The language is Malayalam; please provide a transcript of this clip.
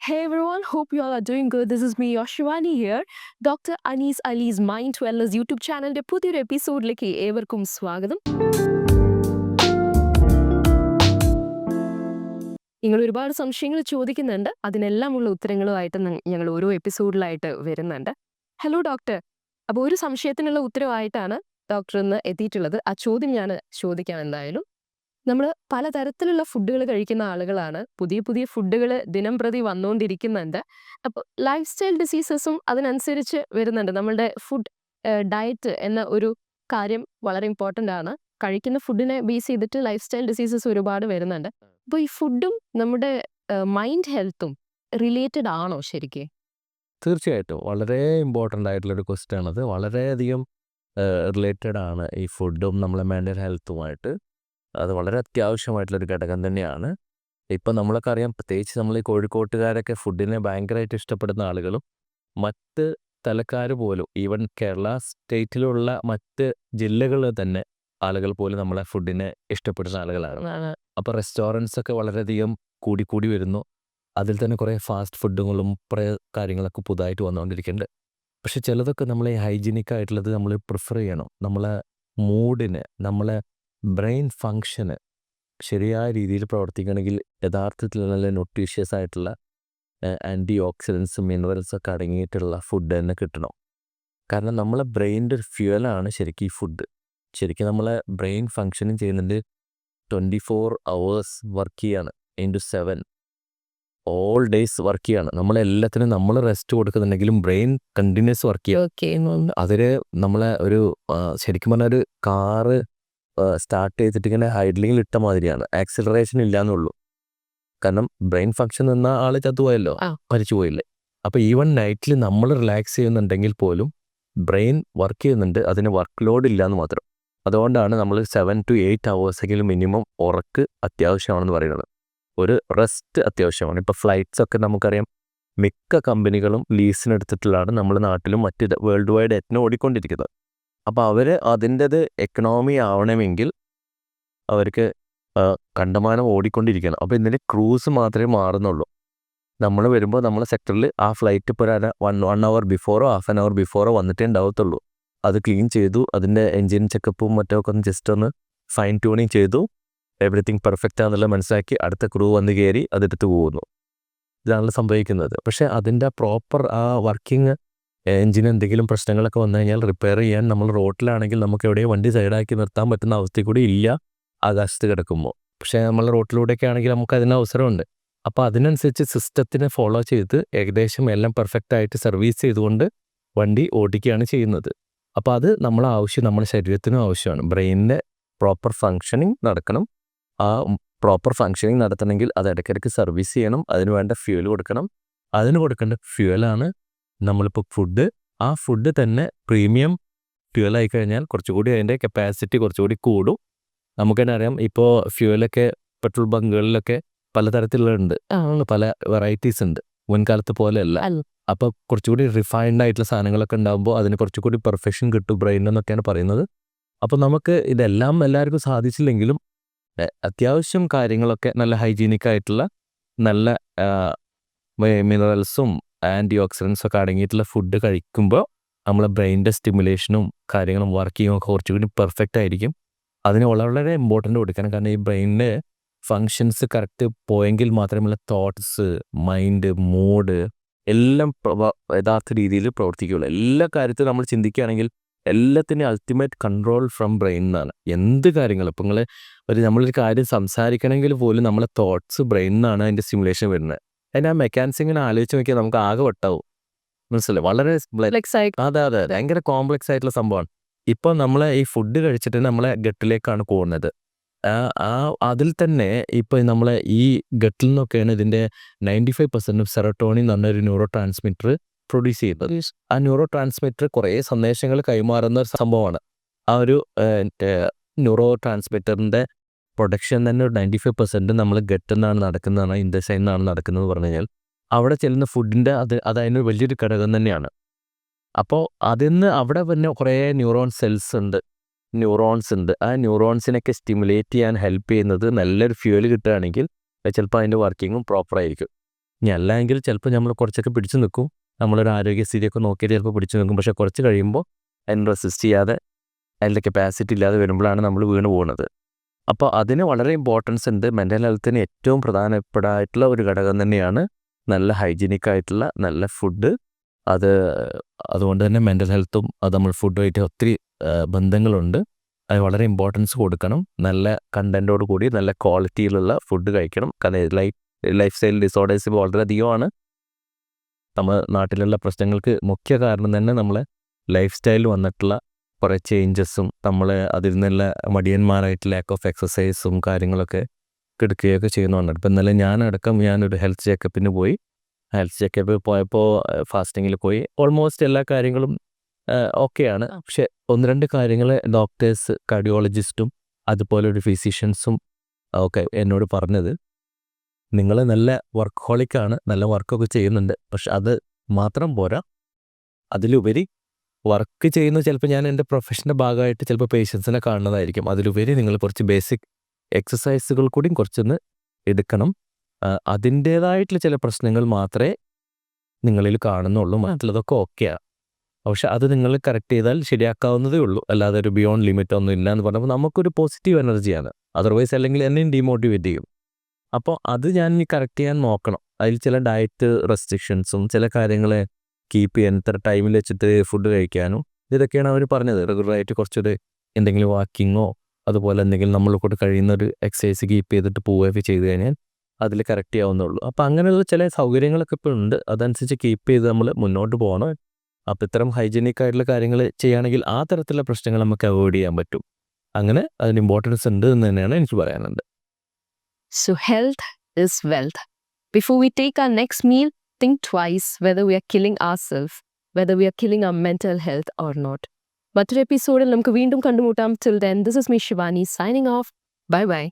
Hey everyone, hope you all are doing good. This is me, Yoshivani here. Dr. Anis Ali's Mind Wellness YouTube ചാനലിന്റെ പുതിയൊരു എപ്പിസോഡിലേക്ക് ഏവർക്കും സ്വാഗതം നിങ്ങൾ ഒരുപാട് സംശയങ്ങൾ ചോദിക്കുന്നുണ്ട് അതിനെല്ലാമുള്ള ഉത്തരങ്ങളുമായിട്ട് ഞങ്ങൾ ഓരോ എപ്പിസോഡിലായിട്ട് വരുന്നുണ്ട് ഹലോ ഡോക്ടർ അപ്പോൾ ഒരു സംശയത്തിനുള്ള ഉത്തരവായിട്ടാണ് ഡോക്ടർ ഇന്ന് എത്തിയിട്ടുള്ളത് ആ ചോദ്യം ഞാൻ ചോദിക്കാം എന്തായാലും നമ്മൾ പലതരത്തിലുള്ള ഫുഡുകൾ കഴിക്കുന്ന ആളുകളാണ്. പുതിയ പുതിയ ഫുഡുകൾ ദിനം പ്രതി വന്നുകൊണ്ടിരിക്കുന്നുണ്ട് അപ്പോൾ ലൈഫ് സ്റ്റൈൽ ഡിസീസസും അതിനനുസരിച്ച് വരുന്നുണ്ട്. നമ്മളുടെ ഫുഡ് ഡയറ്റ് എന്ന ഒരു കാര്യം വളരെ ഇമ്പോർട്ടന്റ് ആണ്. കഴിക്കുന്ന ഫുഡിനെ ബേസ് ചെയ്തിട്ട് ലൈഫ് സ്റ്റൈൽ ഡിസീസസ് ഒരുപാട് വരുന്നുണ്ട്. അപ്പോൾ ഈ ഫുഡും നമ്മുടെ മൈൻഡ് ഹെൽത്തും റിലേറ്റഡ് ആണോ ശരിക്കും? തീർച്ചയായിട്ടും. വളരെ ഇമ്പോർട്ടന്റ് ആയിട്ടുള്ളൊരു ക്വസ്റ്റ്യൻ അത് വളരെയധികം റിലേറ്റഡ് ആണ് ഈ ഫുഡും നമ്മളെ മെന്റൽ ഹെൽത്തുമായിട്ട്. അത് വളരെ അത്യാവശ്യമായിട്ടുള്ളൊരു ഘടകം തന്നെയാണ്. ഇപ്പം നമ്മളൊക്കെ അറിയാം പ്രത്യേകിച്ച് നമ്മൾ ഈ കോഴിക്കോട്ടുകാരൊക്കെ ഫുഡിനെ ഭയങ്കരമായിട്ട് ഇഷ്ടപ്പെടുന്ന ആളുകളും മറ്റ് തലക്കാർ പോലും ഈവൻ കേരള സ്റ്റേറ്റിലുള്ള മറ്റ് ജില്ലകളിൽ തന്നെ ആളുകൾ പോലും നമ്മളെ ഫുഡിനെ ഇഷ്ടപ്പെടുന്ന ആളുകളാണ്. അപ്പോൾ റെസ്റ്റോറന്റ്സ് ഒക്കെ വളരെയധികം കൂടിക്കൂടി വരുന്നു. അതിൽ തന്നെ കുറേ ഫാസ്റ്റ് ഫുഡുകളും കുറേ കാര്യങ്ങളൊക്കെ പുതുതായിട്ട് വന്നുകൊണ്ടിരിക്കുന്നുണ്ട് പക്ഷെ ചിലതൊക്കെ നമ്മൾ ഈ ഹൈജീനിക് ആയിട്ടുള്ളത് നമ്മൾ പ്രിഫർ ചെയ്യണം. നമ്മളെ മൂഡിന് നമ്മളെ ബ്രെയിൻ ഫങ്ഷന് ശരിയായ രീതിയിൽ പ്രവർത്തിക്കണമെങ്കിൽ യഥാർത്ഥത്തിൽ നല്ല ന്യൂട്രീഷ്യസ് ആയിട്ടുള്ള ആന്റി ഓക്സിഡൻസും മിനറൽസും ഒക്കെ അടങ്ങിയിട്ടുള്ള ഫുഡ് തന്നെ കിട്ടണം. കാരണം നമ്മളെ ബ്രെയിനിന്റെ ഒരു ഫ്യൂവലാണ് ശരിക്കും ഈ ഫുഡ്. ശരിക്കും നമ്മളെ ബ്രെയിൻ ഫങ്ഷനിങ് ചെയ്യുന്നുണ്ട് ട്വന്റി ഫോർ അവേഴ്സ് വർക്ക് ചെയ്യാണ് into seven all days work ചെയ്യാണ്. നമ്മളെല്ലാത്തിനും നമ്മൾ റെസ്റ്റ് കൊടുക്കുന്നുണ്ടെങ്കിലും ബ്രെയിൻ കണ്ടിന്യൂസ് വർക്ക് ചെയ്യുക അതിൽ നമ്മളെ ഒരു ശരിക്കും പറഞ്ഞാൽ ഒരു കാറ് സ്റ്റാർട്ട് ചെയ്തിട്ട് ഇങ്ങനെ ഹൈഡ്ലിങ്ങിൽ ഇട്ട മാതിരിയാണ്. ആക്സിലറേഷൻ ഇല്ലാന്നുള്ളൂ കാരണം ബ്രെയിൻ ഫങ്ഷൻ നിന്ന ആൾ ചത്തുപോയല്ലോ. മരിച്ചു പോയില്ലേ അപ്പൊ ഈവൻ നൈറ്റിൽ നമ്മൾ റിലാക്സ് ചെയ്യുന്നുണ്ടെങ്കിൽ പോലും ബ്രെയിൻ വർക്ക് ചെയ്യുന്നുണ്ട്. അതിന് വർക്ക് ലോഡ് ഇല്ലാന്ന് മാത്രം. അതുകൊണ്ടാണ് നമ്മൾ സെവൻ ടു എയ്റ്റ് അവേഴ്സെങ്കിലും മിനിമം ഉറക്ക് അത്യാവശ്യമാണെന്ന് പറയുന്നത്. ഒരു റെസ്റ്റ് അത്യാവശ്യമാണ്. ഇപ്പോൾ ഫ്ലൈറ്റ്സ് ഒക്കെ നമുക്കറിയാം. മിക്ക കമ്പനികളും ലീസിനെടുത്തിട്ടുള്ളതാണ് നമ്മുടെ നാട്ടിലും മറ്റ് വേൾഡ് വൈഡ് എറ്റിനും ഓടിക്കൊണ്ടിരിക്കുന്നത്. അപ്പോൾ അവർ അതിന്റെത് എക്കണോമി ആവണമെങ്കിൽ അവർക്ക് കണ്ടമാനം ഓടിക്കൊണ്ടിരിക്കണം. അപ്പോൾ ഇതിന്റെ ക്രൂസ് മാത്രമേ മാറുന്നുള്ളൂ. നമ്മൾ വരുമ്പോൾ നമ്മളെ സെക്ടറിൽ ആ ഫ്ലൈറ്റ് ഇപ്പോൾ ഒരു വൺ വൺ അവർ ബിഫോറോ ഹാഫ് ആൻ അവർ ബിഫോറോ വന്നിട്ടേ ഉണ്ടാവത്തുള്ളൂ. അത് ക്ലീൻ ചെയ്തു അതിന്റെ എൻജിൻ ചെക്കപ്പും മറ്റൊക്കെ ഒന്ന് ജസ്റ്റ് ഒന്ന് ഫൈൻ ട്യൂണിങ് ചെയ്തു എവറിത്തിങ് പെർഫെക്റ്റ് ആണെന്നുള്ള മനസ്സിലാക്കി അടുത്ത ക്രൂ വന്ന് കയറി അതെടുത്ത് പോകുന്നു. ഇതാണല്ലോ സംഭവിക്കുന്നത്. പക്ഷേ അതിന്റെ പ്രോപ്പർ ആ വർക്കിംഗ് എഞ്ചിന് എന്തെങ്കിലും പ്രശ്നങ്ങളൊക്കെ വന്നു കഴിഞ്ഞാൽ റിപ്പയർ ചെയ്യാൻ നമ്മൾ റോട്ടിലാണെങ്കിൽ നമുക്ക് എവിടെയും വണ്ടി സൈഡാക്കി നിർത്താൻ പറ്റുന്ന അവസ്ഥ കൂടി ഇല്ല. ആകാശത്ത് കിടക്കുമ്പോൾ. പക്ഷേ നമ്മൾ റോട്ടിലൂടെയൊക്കെ ആണെങ്കിൽ നമുക്ക് അതിന് അവസരമുണ്ട്. അപ്പോൾ അതിനനുസരിച്ച് സിസ്റ്റത്തിനെ ഫോളോ ചെയ്ത് ഏകദേശം എല്ലാം പെർഫെക്റ്റ് ആയിട്ട് സർവീസ് ചെയ്തുകൊണ്ട് വണ്ടി ഓടിക്കുകയാണ് ചെയ്യുന്നത്. അപ്പോൾ അത് നമ്മളെ ആവശ്യം നമ്മുടെ ശരീരത്തിനും ആവശ്യമാണ്. ബ്രെയിനിന്റെ പ്രോപ്പർ ഫങ്ഷനിങ് നടക്കണം. ആ പ്രോപ്പർ ഫങ്ഷനിങ് നടത്തണമെങ്കിൽ അത് ഇടയ്ക്കിടയ്ക്ക് സർവീസ് ചെയ്യണം. അതിന് വേണ്ട ഫ്യൂൽ കൊടുക്കണം. അതിന് കൊടുക്കേണ്ട ഫ്യൂവലാണ് നമ്മളിപ്പോൾ ഫുഡ് ആ ഫുഡ് തന്നെ പ്രീമിയം ഫ്യൂവലായി കഴിഞ്ഞാൽ കുറച്ചുകൂടി അതിന്റെ കപ്പാസിറ്റി കുറച്ചുകൂടി കൂടും. നമുക്ക് തന്നെ അറിയാം ഇപ്പോൾ ഫ്യൂവലൊക്കെ പെട്രോൾ ബങ്കുകളിലൊക്കെ പലതരത്തിലുണ്ട്. പല വെറൈറ്റീസ് ഉണ്ട്. മുൻകാലത്ത് പോലെയല്ല. അപ്പോൾ കുറച്ചുകൂടി റിഫൈൻഡ് ആയിട്ടുള്ള സാധനങ്ങളൊക്കെ ഉണ്ടാകുമ്പോൾ അതിന് കുറച്ചുകൂടി പെർഫെക്ഷൻ കിട്ടും ബ്രെയിൻ എന്നൊക്കെയാണ് പറയുന്നത്. അപ്പോൾ നമുക്ക് ഇതെല്ലാം എല്ലാവർക്കും സാധിച്ചില്ലെങ്കിലും അത്യാവശ്യം കാര്യങ്ങളൊക്കെ നല്ല ഹൈജീനിക് ആയിട്ടുള്ള നല്ല മിനറൽസും ആന്റി ഓക്സിഡൻസ് ഒക്കെ അടങ്ങിയിട്ടുള്ള ഫുഡ് കഴിക്കുമ്പോൾ നമ്മളെ ബ്രെയിനിന്റെ സ്റ്റിമുലേഷനും കാര്യങ്ങളും വർക്കിങ്ങും ഒക്കെ കുറച്ചുകൂടി പെർഫെക്റ്റ് ആയിരിക്കും. അതിന് വളരെ വളരെ ഇമ്പോർട്ടന്റ് കൊടുക്കണം. കാരണം ഈ ബ്രെയിനിന്റെ ഫങ്ഷൻസ് കറക്റ്റ് പോയെങ്കിൽ മാത്രമേ തോട്ട്സ് മൈൻഡ് മൂഡ് എല്ലാം യഥാർത്ഥ രീതിയിൽ പ്രവർത്തിക്കുകയുള്ളൂ. എല്ലാ കാര്യത്തിലും നമ്മൾ ചിന്തിക്കുകയാണെങ്കിൽ എല്ലാത്തിന്റെയും അൾട്ടിമേറ്റ് കൺട്രോൾ ഫ്രം ബ്രെയിൻ എന്നാണ് എന്ത് കാര്യങ്ങളും. ഇപ്പം നിങ്ങൾ ഒരു നമ്മളൊരു കാര്യം സംസാരിക്കണമെങ്കിൽ പോലും നമ്മളെ തോട്ട്സ് ബ്രെയിൻ നിന്നാണ് അതിന്റെ സിമുലേഷൻ വരുന്നത്. അതിന്റെ ആ മെക്കാനിക്സ് ഇങ്ങനെ ആലോചിച്ച് നോക്കിയാൽ നമുക്ക് ആകെ വട്ടാവും. മനസ്സിലായി? വളരെ അതെ അതെ ഭയങ്കര കോംപ്ലക്സ് ആയിട്ടുള്ള സംഭവമാണ്. ഇപ്പോൾ നമ്മളെ ഈ ഫുഡ് കഴിച്ചിട്ട് നമ്മളെ ഗട്ടിലേക്കാണ് പോകുന്നത്. ആ അതിൽ തന്നെ ഇപ്പോൾ നമ്മളെ ഈ ഗട്ടിൽ നിന്നൊക്കെയാണ് ഇതിന്റെ നയന്റി ഫൈവ് പെർസെന്റ് സെറട്ടോണി എന്ന് പറഞ്ഞൊരു ന്യൂറോ ട്രാൻസ്മിറ്റർ പ്രൊഡ്യൂസ് ചെയ്യുന്നത്. ആ ന്യൂറോ ട്രാൻസ്മിറ്റർ കുറേ സന്ദേശങ്ങൾ കൈമാറുന്ന ഒരു സംഭവമാണ്. ആ ഒരു ന്യൂറോ ട്രാൻസ്മിറ്ററിന്റെ പ്രൊഡക്ഷൻ തന്നെ ഒരു നയന്റി ഫൈവ് പെർസെന്റ് നമ്മൾ ഗട്ടിൽ നിന്നാണ് നടക്കുന്നതാണ് ഇൻഡസൈൻ നിന്നാണ് നടക്കുന്നത് പറഞ്ഞു കഴിഞ്ഞാൽ അവിടെ ചെല്ലുന്ന ഫുഡിന്റെ അത് അത് വലിയൊരു ഘടകം തന്നെയാണ്. അപ്പോൾ അതിൽ നിന്ന് അവിടെ പിന്നെ കുറേ ന്യൂറോൺ സെൽസ് ഉണ്ട് ന്യൂറോൺസ് ഉണ്ട്. ആ ന്യൂറോൺസിനൊക്കെ സ്റ്റിമുലേറ്റ് ചെയ്യാൻ ഹെൽപ്പ് ചെയ്യുന്നത് നല്ലൊരു ഫ്യൂവൽ കിട്ടുകയാണെങ്കിൽ ചിലപ്പോൾ അതിന്റെ വർക്കിങ്ങും പ്രോപ്പർ ആയിരിക്കും. ഇനി അല്ലെങ്കിൽ ചിലപ്പോൾ നമ്മൾ കുറച്ചൊക്കെ പിടിച്ചു നിൽക്കും. നമ്മളൊരു ആരോഗ്യസ്ഥിതിയൊക്കെ നോക്കിയിട്ട് ചിലപ്പോൾ പിടിച്ചു നിൽക്കും. പക്ഷേ കുറച്ച് കഴിയുമ്പോൾ അതിന് റെസിസ്റ്റ് ചെയ്യാതെ അതിന്റെ കപ്പാസിറ്റി ഇല്ലാതെ വരുമ്പോഴാണ് നമ്മൾ വീണ് പോകുന്നത്. അപ്പോൾ അതിന് വളരെ ഇമ്പോർട്ടൻസ് ഉണ്ട്. മെന്റൽ ഹെൽത്തിന് ഏറ്റവും പ്രധാനപ്പെട്ടായിട്ടുള്ള ഒരു ഘടകം തന്നെയാണ് നല്ല ഹൈജീനിക് ആയിട്ടുള്ള നല്ല ഫുഡ് അത് അതുകൊണ്ട് തന്നെ മെന്റൽ ഹെൽത്തും അത് നമ്മൾ ഫുഡുമായിട്ട് ഒത്തിരി ബന്ധങ്ങളുണ്ട്. അത് വളരെ ഇമ്പോർട്ടൻസ് കൊടുക്കണം. നല്ല കണ്ടന്റോട് കൂടി നല്ല ക്വാളിറ്റിയിലുള്ള ഫുഡ് കഴിക്കണം. കാരണം ലൈഫ് ലൈഫ് സ്റ്റൈൽ ഡിസോർഡേഴ്സ് ഇപ്പോൾ വളരെയധികമാണ്. നമ്മൾ നാട്ടിലുള്ള പ്രശ്നങ്ങൾക്ക് മുഖ്യ കാരണം തന്നെ നമ്മളെ ലൈഫ് സ്റ്റൈലിൽ വന്നിട്ടുള്ള കുറേ ചേഞ്ചസും നമ്മൾ അതിൽ നിന്നുള്ള മടിയന്മാരായിട്ട് ലാക്ക് ഓഫ് എക്സസൈസും കാര്യങ്ങളൊക്കെ കിടക്കുകയൊക്കെ ചെയ്യുന്നതാണ്. ഇപ്പം ഇന്നലെ ഞാനടക്കം ഞാനൊരു ഹെൽത്ത് ചെക്കപ്പിന് പോയി. ഹെൽത്ത് ചെക്കപ്പ് പോയപ്പോൾ ഫാസ്റ്റിങ്ങിൽ പോയി. ഓൾമോസ്റ്റ് എല്ലാ കാര്യങ്ങളും ഓക്കെയാണ്. പക്ഷെ ഒന്ന് രണ്ട് കാര്യങ്ങൾ ഡോക്ടേഴ്സ് കാർഡിയോളജിസ്റ്റും അതുപോലെ ഒരു ഫിസിഷ്യൻസും ഒക്കെ എന്നോട് പറഞ്ഞത് നിങ്ങൾ നല്ല വർക്ക് ഹോളിക്കാണ് നല്ല വർക്കൊക്കെ ചെയ്യുന്നുണ്ട്. പക്ഷെ അത് മാത്രം പോരാ. അതിലുപരി വർക്ക് ചെയ്യുന്ന ചിലപ്പോൾ ഞാൻ എന്റെ പ്രൊഫഷന്റെ ഭാഗമായിട്ട് ചിലപ്പോൾ പേഷ്യൻസിനെ കാണുന്നതായിരിക്കും. അതിലുപരി നിങ്ങൾ കുറച്ച് ബേസിക് എക്സസൈസുകൾ കൂടിയും കുറച്ചൊന്ന് എടുക്കണം. അതിന്റേതായിട്ടുള്ള ചില പ്രശ്നങ്ങൾ മാത്രമേ നിങ്ങളിൽ കാണുന്നുള്ളൂ. മറ്റുള്ളതൊക്കെ ഓക്കെയാണ് പക്ഷെ അത് നിങ്ങൾ കറക്റ്റ് ചെയ്താൽ ശരിയാക്കാവുന്നതേ ഉള്ളൂ. അല്ലാതെ ഒരു ബിയോണ്ട് ലിമിറ്റ് ഒന്നും ഇല്ല എന്ന് പറഞ്ഞപ്പോൾ നമുക്കൊരു പോസിറ്റീവ് എനർജിയാണ്. അതർവൈസ് അല്ലെങ്കിൽ എന്നെയും ഡീമോട്ടിവേറ്റ് ചെയ്യും. അപ്പോൾ അത് ഞാൻ കറക്റ്റ് ചെയ്യാൻ നോക്കണം. അതിൽ ചില ഡയറ്റ് റെസ്ട്രിക്ഷൻസും ചില കാര്യങ്ങൾ കീപ്പ് ചെയ്യാൻ ഇത്ര ടൈമിൽ വെച്ചിട്ട് ഫുഡ് കഴിക്കാനും ഇതൊക്കെയാണ് അവർ പറഞ്ഞത്. റെഗുലറായിട്ട് കുറച്ചൊരു എന്തെങ്കിലും വാക്കിങ്ങോ അതുപോലെ എന്തെങ്കിലും നമ്മളെ കൂടെ കഴിയുന്ന ഒരു എക്സസൈസ് കീപ്പ് ചെയ്തിട്ട് പോവുകയൊക്കെ ചെയ്ത് കഴിഞ്ഞാൽ അതിൽ കറക്റ്റ് ചെയ്യാവുന്നുള്ളൂ അപ്പോൾ അങ്ങനെയുള്ള ചില സൗകര്യങ്ങളൊക്കെ ഇപ്പോൾ ഉണ്ട്. അതനുസരിച്ച് കീപ്പ് ചെയ്ത് നമ്മൾ മുന്നോട്ട് പോകണം. അപ്പോൾ ഇത്തരം ഹൈജീനിക് ആയിട്ടുള്ള കാര്യങ്ങൾ ചെയ്യുകയാണെങ്കിൽ ആ തരത്തിലുള്ള പ്രശ്നങ്ങൾ നമുക്ക് അവോയ്ഡ് ചെയ്യാൻ പറ്റും. അങ്ങനെ അതിന് ഇമ്പോർട്ടൻസ് ഉണ്ട് എന്ന് തന്നെയാണ് എനിക്ക് പറയാനുണ്ട് so health is wealth before we take our next meal, think twice whether we are killing ourselves, whether we are killing our mental health or not. മറ്റൊരു എപ്പിസോഡിൽ നമുക്ക് വീണ്ടും കണ്ടുമുട്ടാം till then this is me Shivani signing off bye bye